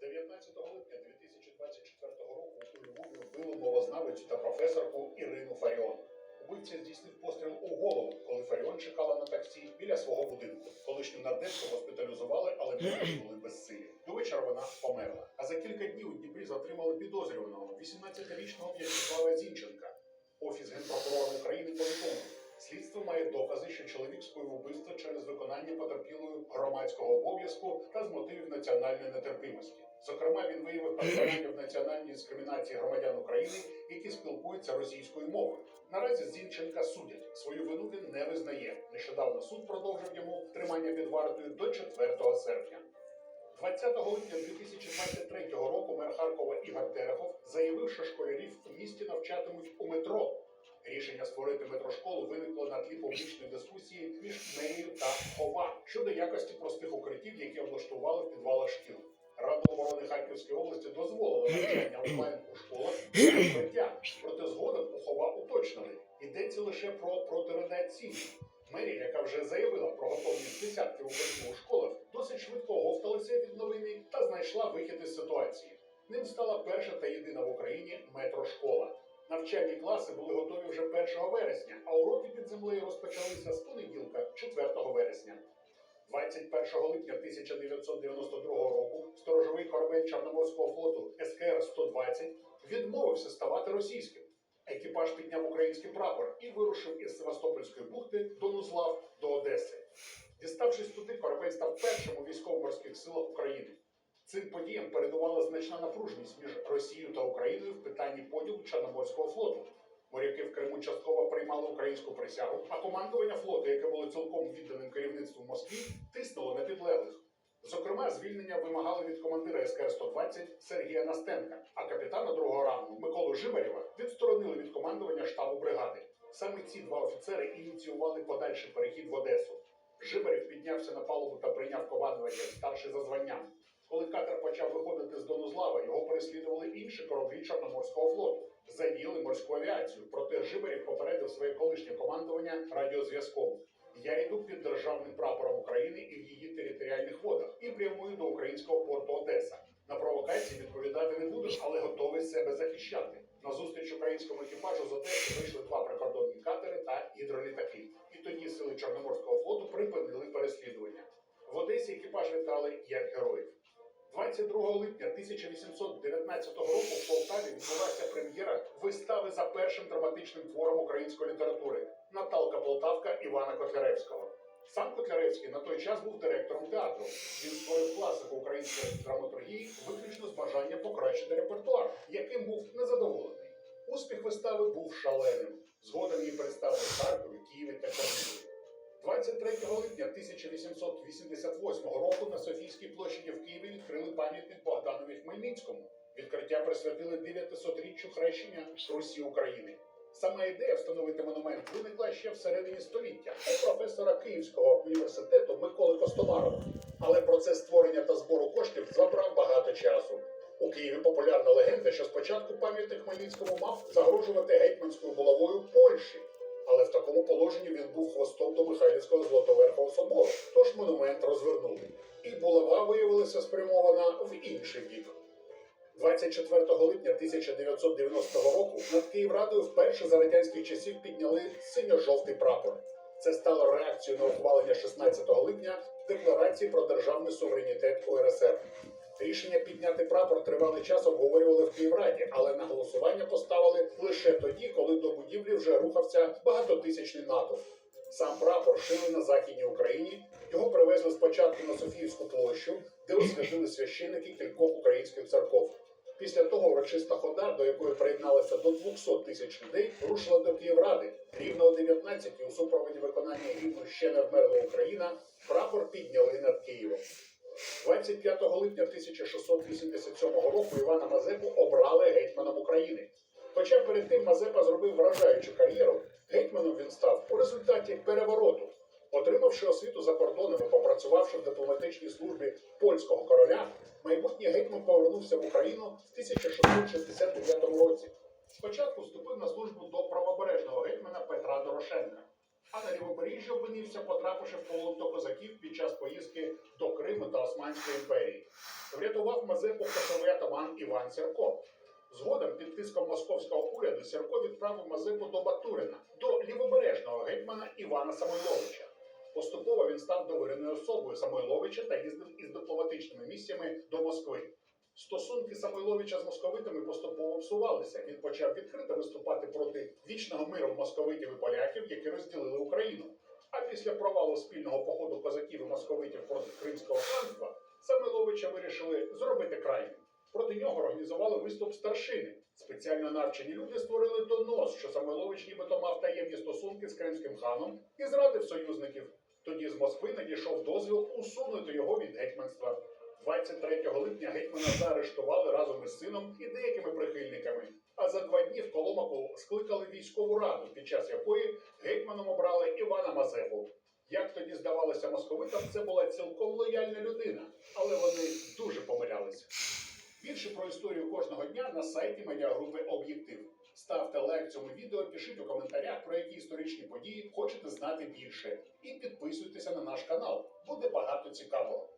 19 липня 2024 року у та професорку Ірину Фаріон. Убивця здійснив постріл у голову, коли Фаріон чекала на таксі біля свого будинку. Колишню нардепку госпіталізували, але медики були безсилі. До вечора вона померла. А за кілька днів у Дніпрі затримали підозрюваного 18-річного В'ячеслава Зінченка. Офіс генпрокурора України повідомив, слідство має докази, що чоловік скоїв вбивство через виконання потерпілою громадського обов'язку та з мотивів національної нетерпимості. Зокрема, він виявив переконання в національній дискримінації громадян України, які спілкуються російською мовою. Наразі Зінченка судять. Свою вину він не визнає. Нещодавно суд продовжив йому тримання під вартою до 4 серпня. 20 липня 2023 року мер Харкова Ігор Терехов заявив, що школярів у місті навчатимуть у метро. Рішення створити метрошколу виникло на тлі публічної дискусії між мерією та ХОВА щодо якості простих укриттів, які облаштували в підвалах шкіл. Рада оборони Харківської області дозволила навчання онлайн у школах без укриття, проте згодом у ХОВА уточнили. Йдеться лише про протирадіаційні. Мерія, яка вже заявила про готовність десятків укриттів у школах, досить швидко оговталася від новини та знайшла вихід із ситуації. Ним стала перша та єдина в Україні. Навчальні класи були готові вже 1 вересня, а уроки під землею розпочалися з понеділка, 4 вересня. 21 липня 1992 року сторожовий корабель Чорноморського флоту СКР-120 відмовився ставати російським. Екіпаж підняв український прапор і вирушив із Севастопольської бухти до Нузлав до Одеси. Діставшись туди, корабель став першим у військово-морських силах України. Цим подіям передувала значна напруженість між Росією та Україною в питанні поділу Чорноморського флоту. Моряки в Криму частково приймали українську присягу, а командування флоту, яке було цілком відданим керівництву Москві, тиснуло на підлеглих. Зокрема, звільнення вимагали від командира СКР-120 Сергія Настенка, а капітана другого рангу Миколу Жибарєва відсторонили від командування штабу бригади. Саме ці два офіцери ініціювали подальший перехід в Одесу. Жибарєв піднявся на палубу та прийняв командування як старший за званням. Коли катер почав виходити з Донузлава, його переслідували інші кораблі Чорноморського флоту. Задіяли морську авіацію, проте Жибарєв попередив своє колишнє командування радіозв'язком. Я йду під державним прапором України і в її територіальних водах і прямую до українського порту Одеса. На провокації відповідати не буду, але готовий себе захищати. На зустріч українському екіпажу з Одеси вийшли два прикордонні катери та гідролітаки. І тоді сили Чорноморського флоту припинили переслідування. В Одесі екіпаж вітали як героїв. 22 липня 1819 року в Полтаві відбулася прем'єра вистави за першим драматичним твором української літератури Наталка Полтавка Івана Котляревського. Сам Котляревський на той час був директором театру. Він створив класику української драматургії виключно з бажання покращити репертуар, яким був незадоволений. Успіх вистави був шаленим. Згодом її представили в Харкові, Києві та Чернігові. 23 липня 1888 року на Софійській площаді в Києві відкрили пам'ятник Богданові Хмельницькому. Відкриття присвятили 900-річчю хрещення Русі України. Сама ідея встановити монумент виникла ще в середині століття у професора Київського університету Миколи Костомарова. Але процес створення та збору коштів забрав багато часу. У Києві популярна легенда, що спочатку пам'ятник Хмельницькому мав загрожувати гетьманською булавою Польщі. Але в такому положенні він був хвостом до Михайлівського Золотоверхового собору, тож монумент розвернули. І булава виявилася спрямована в інший бік. 24 липня 1990 року над Київрадою вперше за радянських часів підняли синьо-жовтий прапор. Це стало реакцією на ухвалення 16 липня декларації про державний суверенітет УРСР. Рішення підняти прапор тривалий час обговорювали в Київраді, але на голосування поставили лише тоді, коли до будівлі вже рухався багатотисячний натовп. Сам прапор шили на західній Україні. Його привезли спочатку на Софіївську площу, де освятили священники кількох українських церков. Після того урочиста хода, до якої приєдналося до 200 тисяч людей, рушила до Київради. Рівно о 19 у супроводі виконання гімну ще не вмерла Україна. Прапор підняли над Києвом. 25 липня 1687 року Івана Мазепу обрали гетьманом України. Хоча перед тим Мазепа зробив вражаючу кар'єру, гетьманом він став у результаті перевороту. Отримавши освіту за кордоном і попрацювавши в дипломатичній службі польського короля, майбутній гетьман повернувся в Україну в 1669 році. Спочатку вступив на службу до правобережного гетьмана Петра Дорошенка, а на Лівобережжі опинився, потрапивши в полон до козаків під час поїздки до Криму та Османської імперії. Врятував Мазепу кошовий атаман Іван Сірко. Згодом під тиском московського уряду Сірко відправив Мазепу до Батурина, до лівобережного гетьмана Івана Самойловича. Поступово він став довіреною особою Самойловича та їздив із дипломатичними місіями до Москви. Стосунки Самойловича з московитами поступово псувалися. Він почав відкрито виступати проти вічного миру московитів і поляків, які розділили Україну. А після провалу спільного походу козаків і московитів проти Кримського ханства Самойловича вирішили зробити крайнім. Проти нього організували виступ старшини. Спеціально навчені люди створили донос, що Самойлович нібито мав таємні стосунки з кримським ханом і зрадив союзників. Тоді з Москви надійшов дозвіл усунути його від гетьманства. 23 липня гетьмана заарештували разом із сином і деякими прихильниками. А за два дні в Коломаку скликали військову раду, під час якої гетьманом обрали Івана Мазепу. Як тоді здавалося московитам, це була цілком лояльна людина, але вони дуже помилялися. Більше про історію кожного дня на сайті медіагрупи Об'єктив. Ставте лайк цьому відео, пишіть у коментарях, про які історичні події хочете знати більше. І підписуйтеся на наш канал. Буде багато цікавого.